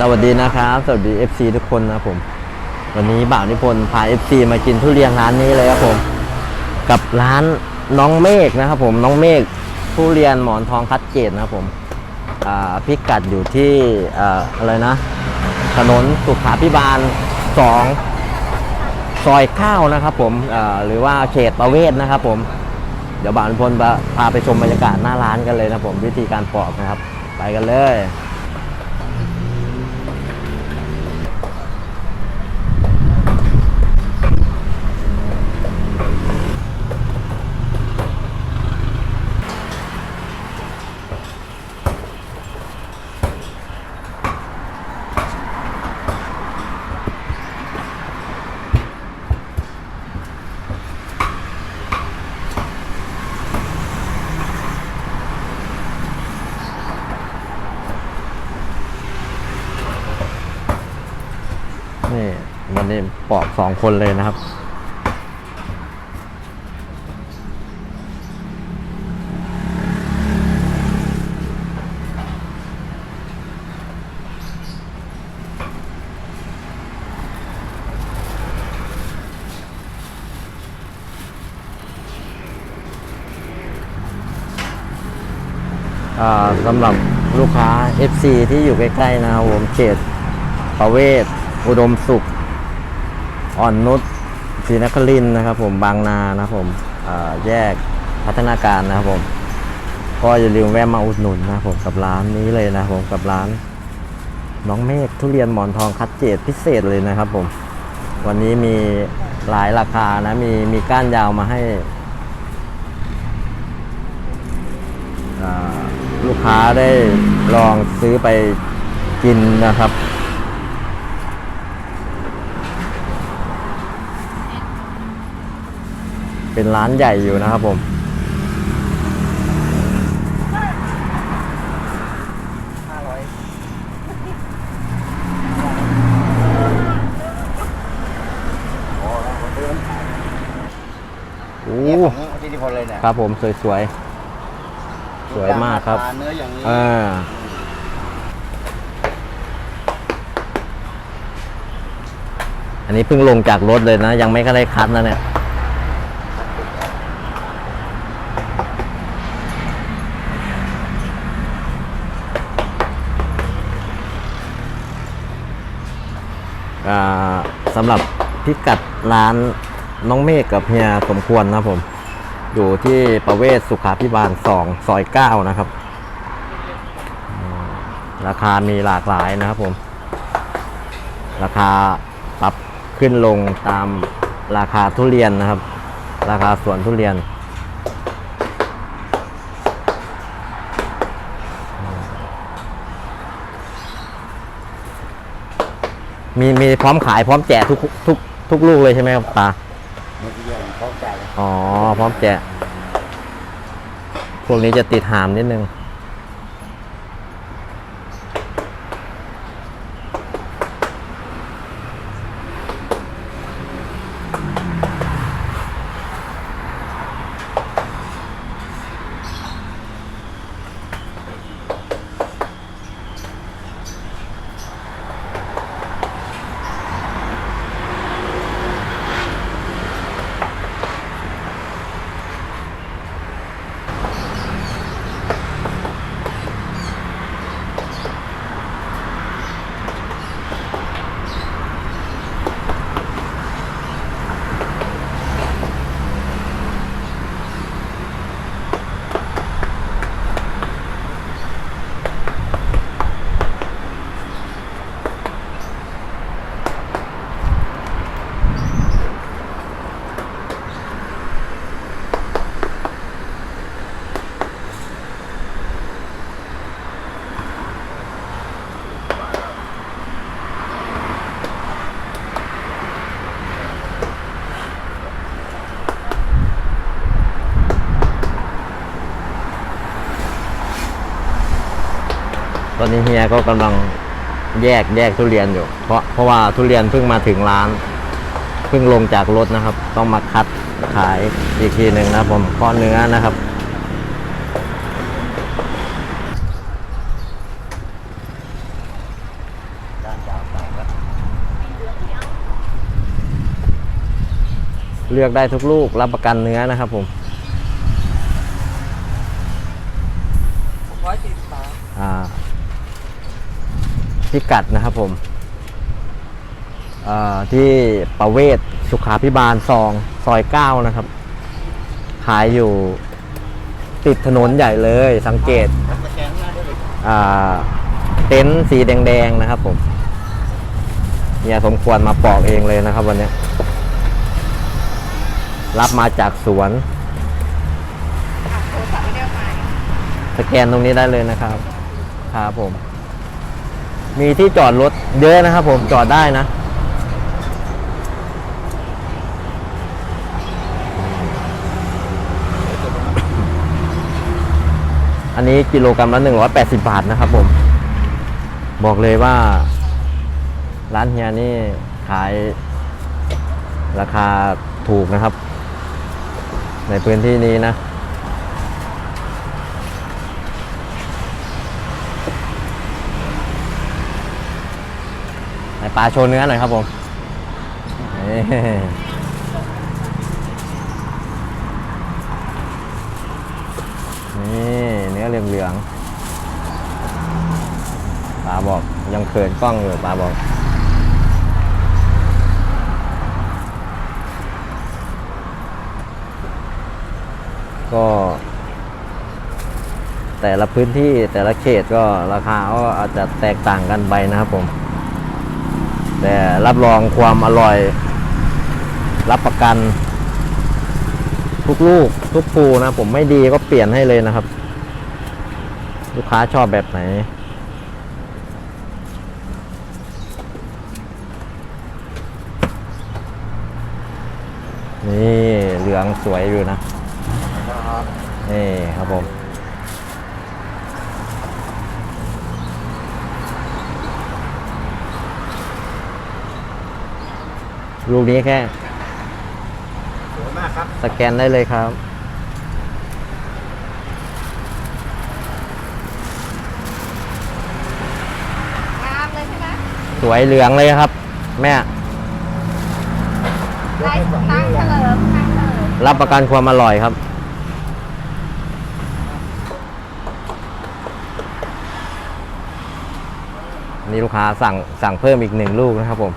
สวัสดีนะครับ สวัสดี FC ทุกคนนะผม วันนี้บ่าวนิพนธ์พา FC มากินทุเรียนร้านนี้เลยครับผม กับร้านน้องเมฆนะครับผมน้องเมฆทุเรียนหมอนทองคัดเกตนะครับผมพิกัดอยู่ที่ออะไรนะ ถนนสุขาพิบาล 2 ซอยข้าวนะครับผมหรือว่าเขตประเวศนะครับผม เดี๋ยวบ่าวนิพนธ์พาไปชมบรรยากาศหน้าร้านกันเลยนะผมวิธีการปอกนะครับ ไปกันเลย นี่วันนี้ ปอกสองคนเลยนะครับ สำหรับลูกค้า FC ที่อยู่ใกล้ๆนะครับผมเขตประเวศ อุดมสุข อ่อนนุชศรีนครินนะครับผมบางนานะครับผมแยกพัฒนาการนะครับผมก็อย่าลืมแวะมาอุดหนุนนะครับผมกับร้านนี้เลยนะครับผมกับร้าน น้องเมฆทุเรียนหมอนทองคัดเกรดพิเศษเลยนะครับผมวันนี้มีหลายราคานะมีมีก้านยาวมาให้ลูกค้าได้ลองซื้อไปกินนะครับ เป็นร้านใหญ่อยู่นะครับผมห้าร้อยโอ้เนี่ยของที่ที่พลเลยเนี่ยครับผมสวยๆ สวยมากครับ เนื้ออย่างนี้อ่า อันนี้เพิ่งลงจากรถเลยนะ ยังไม่ได้คัดนะเนี่ย สำหรับพิกัดร้านน้องเมฆกับเฮียสมควรนะครับผม อยู่ที่ประเวศสุขาพิบาล2ซอย9นะครับ ราคามีหลากหลายนะครับผม ราคาปรับขึ้นลงตามราคาทุเรียนนะครับ ราคาสวนทุเรียน มีมีพร้อมขายพร้อมแจกทุกทุกทุกลูกเลยใช่ไหมครับตาเมื่อกี้ยังเข้าใจเลยอ๋อพร้อมแจกพวกนี้จะติดหามนิดนึง อนนี้เฮียก็กำลังแยกแยกทุเรียนอยู่ เพราะเพราะว่าทุเรียนเพิ่งมาถึงร้าน เพิ่งลงจากรถนะครับ ต้องมาคัดขายอีกทีหนึ่งนะผมก้อนเนื้อนะครับเลือกได้ทุกลูกรับประกันเนื้อนะครับผม พิกัดนะครับผมอ่าที่ประเวศสุขาพิบาลซองซอยเก้านะครับ ขายอยู่ติดถนนใหญ่เลยสังเกตสแกนหน้าได้เลยอ่าเต็นท์สีแดงๆนะครับผมเนี่ยสมควรมาปอกเองเลยนะครับวันเนี้ยรับมาจากสวนโทรศัพท์ไม่ได้เอามาสแกนตรงนี้ได้เลยนะครับ ครับผม มีที่จอดรถเยอะนะครับผมจอดได้นะ อันนี้กิโลกรัมละ180 บาทนะครับผม บอกเลยว่า ร้านเฮียนี่ขายราคาถูกนะครับ ในพื้นที่นี้นะ ไหน ปลาโชว์เนื้อหน่อยครับผมนี่เนื้อเหลืองๆปลาบอกยังเขินกล้องอยู่ปลาบอกก็ แต่ละพื้นที่แต่ละเขตก็ราคาก็อาจจะแตกต่างกันไปนะครับผม แต่รับรองความอร่อย รับประกัน ทุกลูกทุกภูนะ ผมไม่ดีก็เปลี่ยนให้เลยนะครับ ลูกค้าชอบแบบไหน นี่เหลืองสวยอยู่นะนี่ครับผม ลูกนี้แค่สวยมากครับสแกนได้เลยครับ งามเลยใช่ไหมสวยเหลืองเลยครับ แม่ได้ตั้งเฉลิมตั้งเฉลิมรับประกันความอร่อยครับ นี่ลูกค้าสั่งสั่งเพิ่มอีกหนึ่งลูกนะครับผม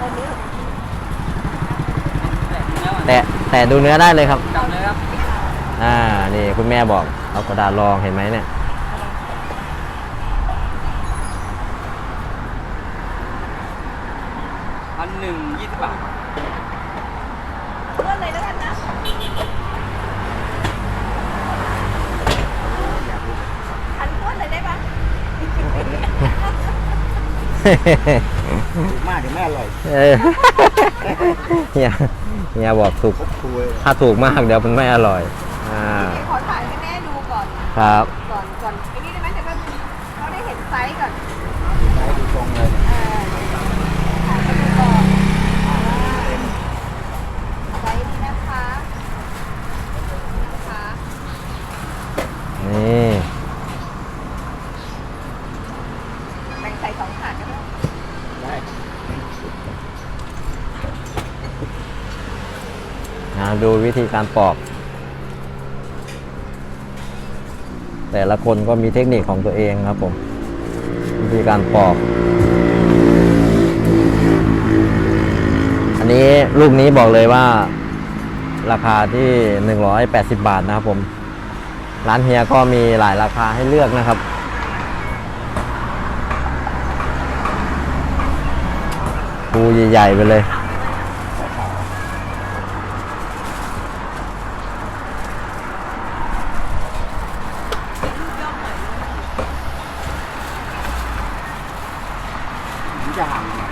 วันนี้ แต่แต่ดูเนื้อได้เลยครับจับเลยครับ อ่า นี่คุณแม่บอก เอากระดาษรองเห็นไหมเนี่ย พันหนึ่งยี่สิบบาท เลื่อนเลยแล้วกันนะพันทวนเลยได้ปะ ถูกมากเดี๋ยวไม่อร่อยเออเฮียเฮียบอกถูกครบครัวเลยถ้าถูกมากเดี๋ยวมันไม่อร่อย อ่า ขอถ่ายให้แม่ดูก่อน ครับ ก่อนก่อนไอ้นี่ได้ไหมเดี๋ยวก็เขาได้เห็นไซส์ก่อนได้ดูตรงเลยเออถ่ายให้ดูก่อนอ่าไซส์นี้นะคะนี่นะคะ นี่ แบ่งใส่สองถาดก็ได้ ได้ นะดู วิธีการปอก แต่ละคนก็มีเทคนิคของตัวเองครับผม วิธีการปอก อันนี้ลูกนี้บอกเลยว่า ราคาที่ 180 บาทนะครับผม ร้านเฮียก็มีหลายราคาให้เลือกนะครับปูใหญ่ๆไปเลย ผมจะหั่นหน่อย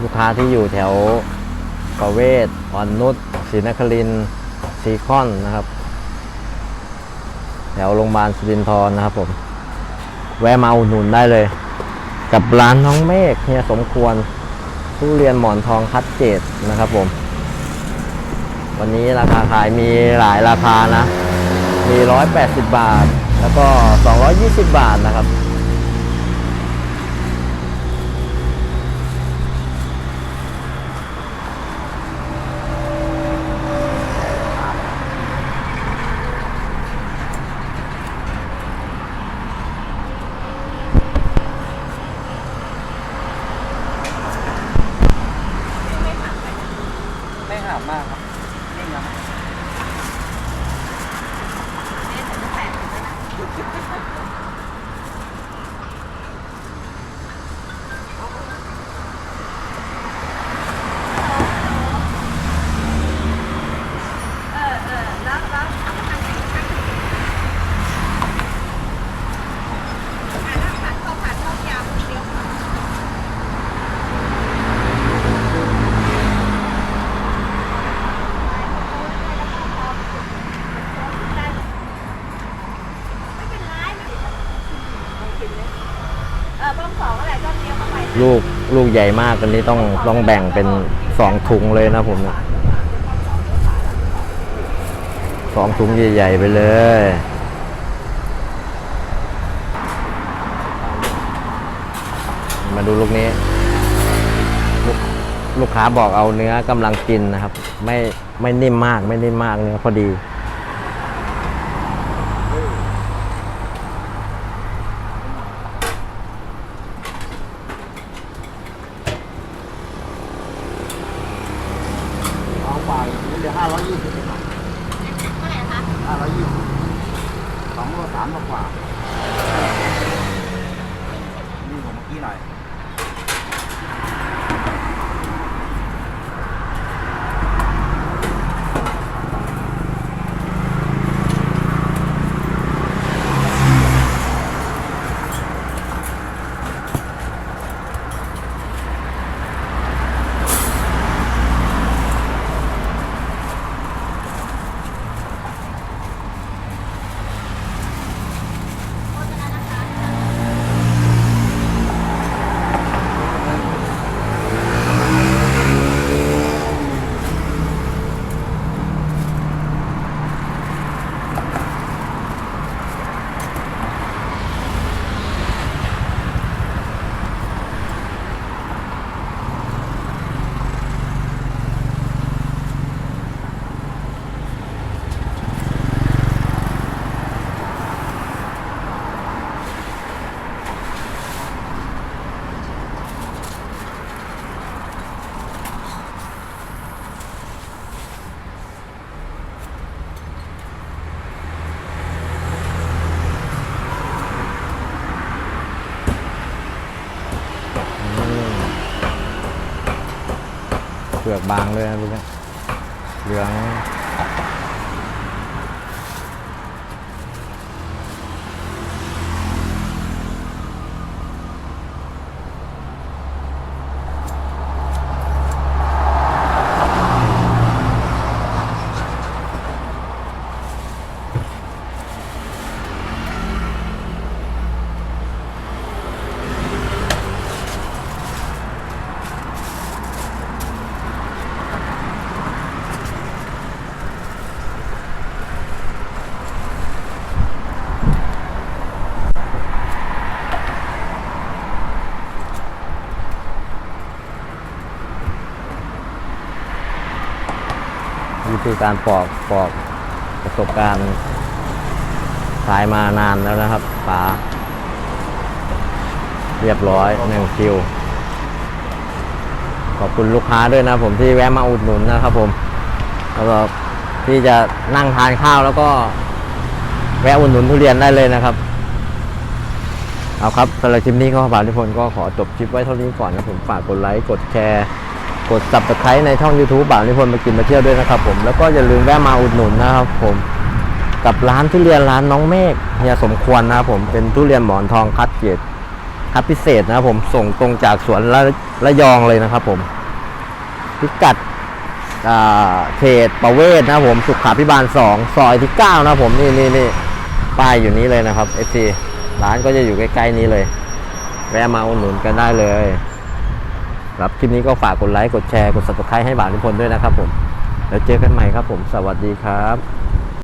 ลูก ค้าที่อยู่แถวประเวศอ่อนนุชศรีนครินซีคอนนะครับ แถวโรงพยาบาลสิรินทรนะครับผม แวะมาอุดหนุนได้เลย กับร้านน้องเมฆเฮียสมควรทุเรียนหมอนทองคัดเกรดนะครับผม วันนี้ราคาขายมีหลายราคานะ มี 180 บาท แล้วก็ 220 บาทนะครับ ไม่หามากครับนี่นะ เออเออแล้วแล้วทำทางไหนคะอ่าถ้าผัดข้าวผัดข้าวยำเลี้ยวขวาไม่เป็นไรไม่เป็นไรลองกินเลยเออบ้องสองอะไรก็เลี้ยวเข้าไป ลูกใหญ่มากอันนี้ต้องต้องแบ่งเป็นสองถุงเลยนะผมสองถุงใหญ่ ๆ ไปเลยมาดูลูกนี้ลูกลูกค้าบอกเอาเนื้อกำลังกินนะครับ ไม่ไม่นิ่มมากไม่นิ่มมากเนื้อพอดี เอาไปเหลือห้าร้อยยี่สิบเท่าไหร่คะห้าร้อยยี่สิบสองโลสามโลกว่า นี่ผมเมื่อกี้หน่อย เป ลือกบางเลยนะลูกเนี้ยเหลือง วิธีการปอกปอกประสบการณ์ขายมานานแล้วนะครับป๋าเรียบร้อยหนึ่งคิว ขอบคุณลูกค้าด้วยนะผมที่แวะมาอุดหนุนนะครับผมแล้วก็ที่จะนั่งทานข้าวแล้วก็แวะอุดหนุนทุเรียนได้เลยนะครับ เอาครับสำหรับคลิปนี้ก็บาลิพลก็ขอจบคลิปไว้เท่านี้ก่อนนะผมฝากกดไลค์กดแชร์ กด subscribe ในช่อง YouTube บ่าวนิพนธ์มากินมาเที่ยวด้วยนะครับผมแล้วก็อย่าลืมแวะมาอุดหนุนนะครับผมกับร้านทุเรียนร้านน้องเมฆเฮียสมควรนะครับผมเป็นทุเรียนหมอนทองคัดเกรดคัดพิเศษนะครับผมส่งตรงจากสวนระระยองเลยนะครับผมพิกัดอ่าเขตประเวศนะครับผมสุขาพิบาล2ซอยที่9นะครับผมนี่นี่นี่ป้ายอยู่นี้เลยนะครับ FC ร้านก็จะอยู่ใกล้ๆนี้เลย แวะมาอุดหนุนกันได้เลย ครับคลิปนี้ก็ฝากกดไลค์กดแชร์กด subscribe ให้บ่าวนิพนธ์ด้วยนะครับผม แล้วเจอกันใหม่ครับผมสวัสดีครับ